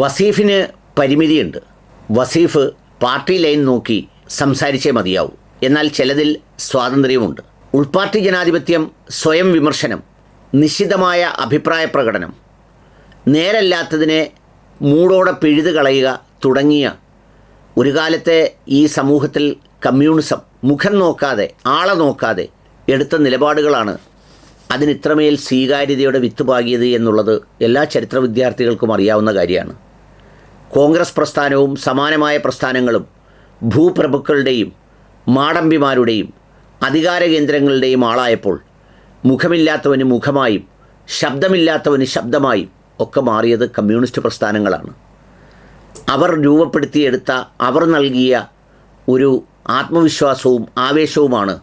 വസീഫിന് പരിമിതിയുണ്ട്. Wasif party line നോക്കി സംസാരിച്ചേ മതിയാവൂ. എന്നാൽ ചിലതിൽ സ്വാതന്ത്ര്യമുണ്ട് ഉൾപാർട്ടി ജനാധിപത്യം സ്വയം വിമർശനം നിശ്ചിതമായ അഭിപ്രായ പ്രകടനം നേരല്ലാത്തതിനെ മൂടോടെ പിഴുത് കളയുക തുടങ്ങിയ ഒരു കാലത്തെ ഈ സമൂഹത്തിൽ കമ്മ്യൂണിസം മുഖം നോക്കാതെ ആളെ നോക്കാതെ എടുത്ത നിലപാടുകളാണ് അതിന് ഇത്രമേൽ സ്വീകാര്യതയുടെ വിത്ത് പാകിയത് എന്നുള്ളത് എല്ലാ ചരിത്ര വിദ്യാർത്ഥികൾക്കും അറിയാവുന്ന കാര്യമാണ്. കോൺഗ്രസ് പ്രസ്ഥാനവും സമാനമായ പ്രസ്ഥാനങ്ങളും ഭൂപ്രഭുക്കളുടെയും മാടമ്പിമാരുടെയും അധികാര കേന്ദ്രങ്ങളുടെയും ആളായപ്പോൾ മുഖമില്ലാത്തവന് മുഖമായും ശബ്ദമില്ലാത്തവന് ശബ്ദമായും ഒക്കെ മാറിയത് കമ്മ്യൂണിസ്റ്റ് പ്രസ്ഥാനങ്ങളാണ്. അവർ രൂപപ്പെടുത്തിയെടുത്ത അവർ നൽകിയ ഒരു ആത്മവിശ്വാസവും ആവേശവുമാണ്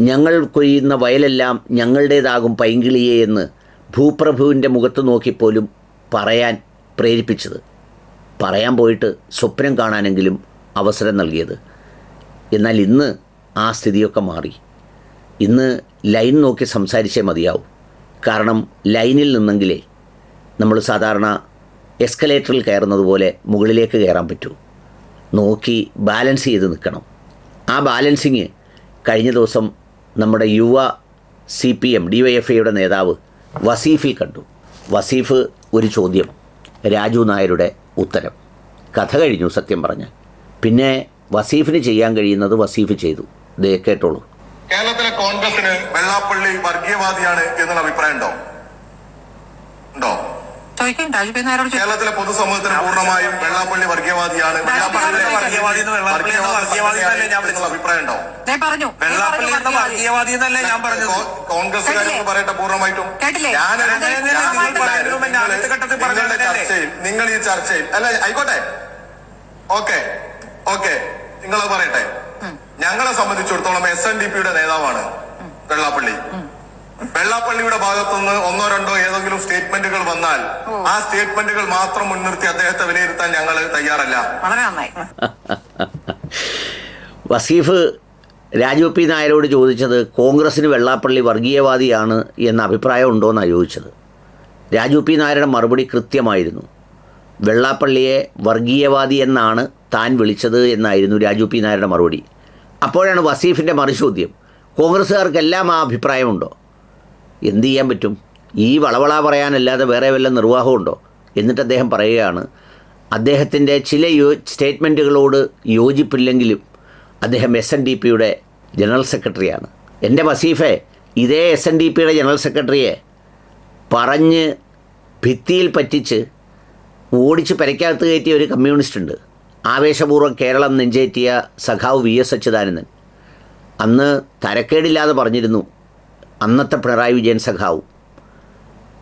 ഞങ്ങൾ കൊയ്യുന്ന വയലെല്ലാം ഞങ്ങളുടേതാകും പൈങ്കിളിയെ എന്ന് ഭൂപ്രഭുവിന്റെ മുഖത്ത് നോക്കിപ്പോലും പറയാൻ പ്രേരിപ്പിച്ചത്. പറയാൻ പോയിട്ട് സ്വപ്നം കാണാനെങ്കിലും അവസരം നൽകിയത്. എന്നാൽ ഇന്ന് ആ സ്ഥിതിയൊക്കെ മാറി. ഇന്ന് ലൈൻ നോക്കി സംസാരിച്ചേ മതിയാവും. കാരണം ലൈനിൽ നിന്നെങ്കിലേ നമ്മൾ സാധാരണ എസ്കലേറ്ററിൽ കയറുന്നത് പോലെ മുകളിലേക്ക് കയറാൻ പറ്റൂ. നോക്കി ബാലൻസ് ചെയ്ത് നിൽക്കണം. ആ ബാലൻസിങ് കഴിഞ്ഞ ദിവസം നമ്മുടെ യുവ C P M D Y F ഐയുടെ നേതാവ് വസീഫിൽ കണ്ടു. വസീഫ് ഒരു ചോദ്യം രാജു നായരുടെ ഉത്തരം. കഥ കഴിഞ്ഞു സത്യം പറഞ്ഞാൽ. പിന്നെ വസീഫിന് ചെയ്യാൻ കഴിയുന്നത് വസീഫ് ചെയ്തു. ദേ കേട്ടോളൂ. കേരളത്തിലെ കോൺഗ്രസിന് വെള്ളാപ്പള്ളി വർഗീയവാദിയാണ് എന്നുള്ള അഭിപ്രായം ഉണ്ടോ? ഉണ്ടോ? കേരളത്തിലെ പൊതുസമൂഹത്തിന് പൂർണമായും വെള്ളാപ്പള്ളി വർഗീയവാദിയാണ്. വർഗീയവാദി വെള്ളാപ്പള്ളി വർഗീയവാദി തന്നെ ഞാൻ വിളിച്ചത്? അഭിപ്രായം ഉണ്ടോ? ദേ പറഞ്ഞു. വെള്ളാപ്പള്ളി എന്ന വർഗീയവാദി. എന്നല്ലേ ഞാൻ പറഞ്ഞത്? കോൺഗ്രസ്സുകാരെന്ന് പറയട്ടെ പൂർണമായിട്ടും. കേട്ടില്ലേ? ഞാൻ അതെ, നിങ്ങൾ ഈ ചർച്ചയിൽ. അല്ല ആയിക്കോട്ടെ. ഓക്കെ. ഓക്കെ. നിങ്ങളത് പറയട്ടെ. ഞങ്ങളെ സംബന്ധിച്ചിടത്തോളം എസ് എൻ ഡി പിയുടെ നേതാവാണ് വെള്ളാപ്പള്ളി. വെള്ളാപ്പള്ളിയുടെ ഭാഗത്തുനിന്ന് ഒന്നോ രണ്ടോ ഏതെങ്കിലും സ്റ്റേറ്റ്മെന്റുകൾ വന്നാൽ ആ സ്റ്റേറ്റ്മെന്റുകൾ മാത്രം മുൻനിർത്തി അദ്ദേഹത്തെ വിലയിരുത്താൻ ഞങ്ങൾ തയ്യാറല്ല. വളരെ നന്നായി. വസീഫ് രാജു പി നായരോട് ചോദിച്ചത് കോൺഗ്രസ്സിന് വെള്ളാപ്പള്ളി വർഗീയവാദിയാണ് എന്ന അഭിപ്രായം ഉണ്ടോയെന്നാണ് ചോദിച്ചത്. രാജു പി നായരുടെ മറുപടി കൃത്യമായിരുന്നു. വെള്ളാപ്പള്ളിയെ വർഗീയവാദി എന്നാണ് താൻ വിളിച്ചത് എന്നായിരുന്നു രാജു പി നായരുടെ മറുപടി. അപ്പോഴാണ് വസീഫിന്റെ മറുചോദ്യം. കോൺഗ്രസ്സുകാർക്കെല്ലാം ആ അഭിപ്രായമുണ്ടോ? എന്ത് ചെയ്യാൻ പറ്റും? ഈ വളവള പറയാനല്ലാതെ വേറെ വല്ല നിർവാഹമുണ്ടോ എന്നിട്ട് അദ്ദേഹം പറയുകയാണ് അദ്ദേഹത്തിന്റെ ചില യോ സ്റ്റേറ്റ്മെന്റുകളോട് യോജിപ്പില്ലെങ്കിലും അദ്ദേഹം എസ് എൻ ഡി പിയുടെ ജനറൽ സെക്രട്ടറിയാണ്. എന്റെ വസീഫെ ഇതേ എസ് എൻ ഡി പിയുടെ ജനറൽ സെക്രട്ടറിയെ പറഞ്ഞ് ഭിത്തിയിൽ പറ്റിച്ച് ഓടിച്ച് പെരയ്ക്കകത്ത് കയറ്റിയ ഒരു കമ്മ്യൂണിസ്റ്റ് ഉണ്ട് ആവേശപൂർവം കേരളം നെഞ്ചേറ്റിയ സഖാവ് വി എസ് അച്യുതാനന്ദൻ. അന്ന് തരക്കേടില്ലാതെ പറഞ്ഞിരുന്നു അന്നത്തെ പിണറായി വിജയൻ സഖാവും.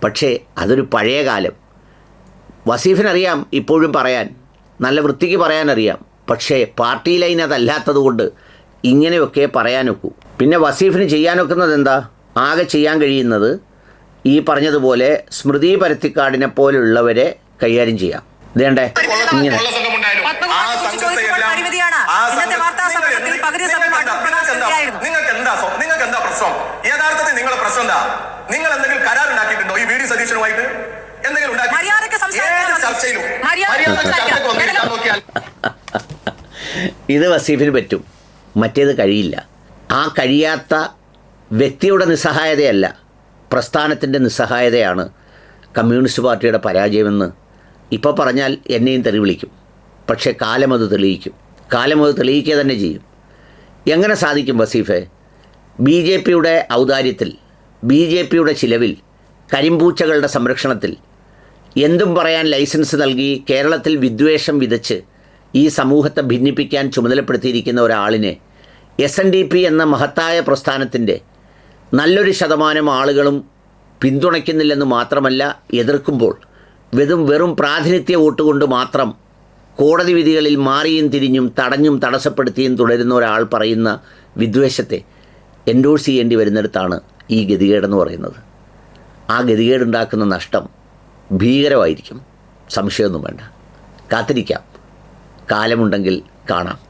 പക്ഷേ അതൊരു പഴയ കാലം. വസീഫിനറിയാം ഇപ്പോഴും പറയാൻ നല്ല വൃത്തിക്ക് പറയാനറിയാം. പക്ഷേ പാർട്ടി ലൈൻ അതല്ലാത്തത് കൊണ്ട് ഇങ്ങനെയൊക്കെ പറയാനൊക്കൂ. പിന്നെ വസീഫിന് ചെയ്യാനൊക്കുന്നത് എന്താ ആകെ ചെയ്യാൻ കഴിയുന്നത് ഈ പറഞ്ഞതുപോലെ സ്മൃതി പരത്തിക്കാടിനെ പോലുള്ളവരെ കൈകാര്യം ചെയ്യാം. ഇതേണ്ടേ ഇങ്ങനെ. നിങ്ങൾക്ക് എന്താ? എന്താ പ്രശ്നം? യഥാർത്ഥത്തിൽ നിങ്ങളുടെ പ്രശ്നം എന്താ? നിങ്ങൾ എന്തെങ്കിലും കരാർ ഉണ്ടാക്കിയിട്ടുണ്ടോ ഈ വീഡിയോ സതീശനുമായിട്ട്? എന്തെങ്കിലും ഉണ്ടാക്കി മര്യാദയ്ക്ക് സംസാരിക്കാൻ ചർച്ചയിലും സംസാരിക്കാം. നോക്കിയാൽ ഇത് വസീഫിന് പറ്റും. മറ്റേത് കഴിയില്ല. ആ കഴിയാത്ത വ്യക്തിയുടെ നിസ്സഹായതയല്ല പ്രസ്ഥാനത്തിന്റെ നിസ്സഹായതയാണ് കമ്മ്യൂണിസ്റ്റ് പാർട്ടിയുടെ പരാജയമെന്ന് ഇപ്പോൾ പറഞ്ഞാൽ എന്നെയും തെറി വിളിക്കും പക്ഷേ കാലം അത് തെളിയിക്കും. കാലം അത് തെളിയിക്കുക തന്നെ ചെയ്യും. എങ്ങനെ സാധിക്കും വസീഫെ? ബി ജെ പിയുടെ ഔദാര്യത്തിൽ ബി ജെ പിയുടെ ചിലവിൽ കരിമ്പൂച്ചകളുടെ സംരക്ഷണത്തിൽ എന്തും പറയാൻ ലൈസൻസ് നൽകി കേരളത്തിൽ വിദ്വേഷം വിതച്ച് ഈ സമൂഹത്തെ ഭിന്നിപ്പിക്കാൻ ചുമതലപ്പെടുത്തിയിരിക്കുന്ന ഒരാളിനെ എസ് എൻ ഡി പി എന്ന മഹത്തായ പ്രസ്ഥാനത്തിന്റെ നല്ലൊരു ശതമാനം ആളുകളും പിന്തുണയ്ക്കുന്നില്ലെന്ന് മാത്രമല്ല എതിർക്കുമ്പോൾ വെറും വെറും പ്രാതിനിധ്യ വോട്ട് കൊണ്ട് മാത്രം കോടതി വിധികളിൽ മാറിയും തിരിഞ്ഞും തടഞ്ഞും തടസ്സപ്പെടുത്തിയും തുടരുന്ന ഒരാൾ പറയുന്ന വിദ്വേഷത്തെ എൻഡോഴ്സ് ചെയ്യേണ്ടി വരുന്നിടത്താണ് ഈ ഗതികേടെന്ന് പറയുന്നത്. ആ ഗതികേടുണ്ടാക്കുന്ന നഷ്ടം ഭീകരമായിരിക്കും. സംശയമൊന്നും വേണ്ട. കാത്തിരിക്കാം. കാലമുണ്ടെങ്കിൽ കാണാം.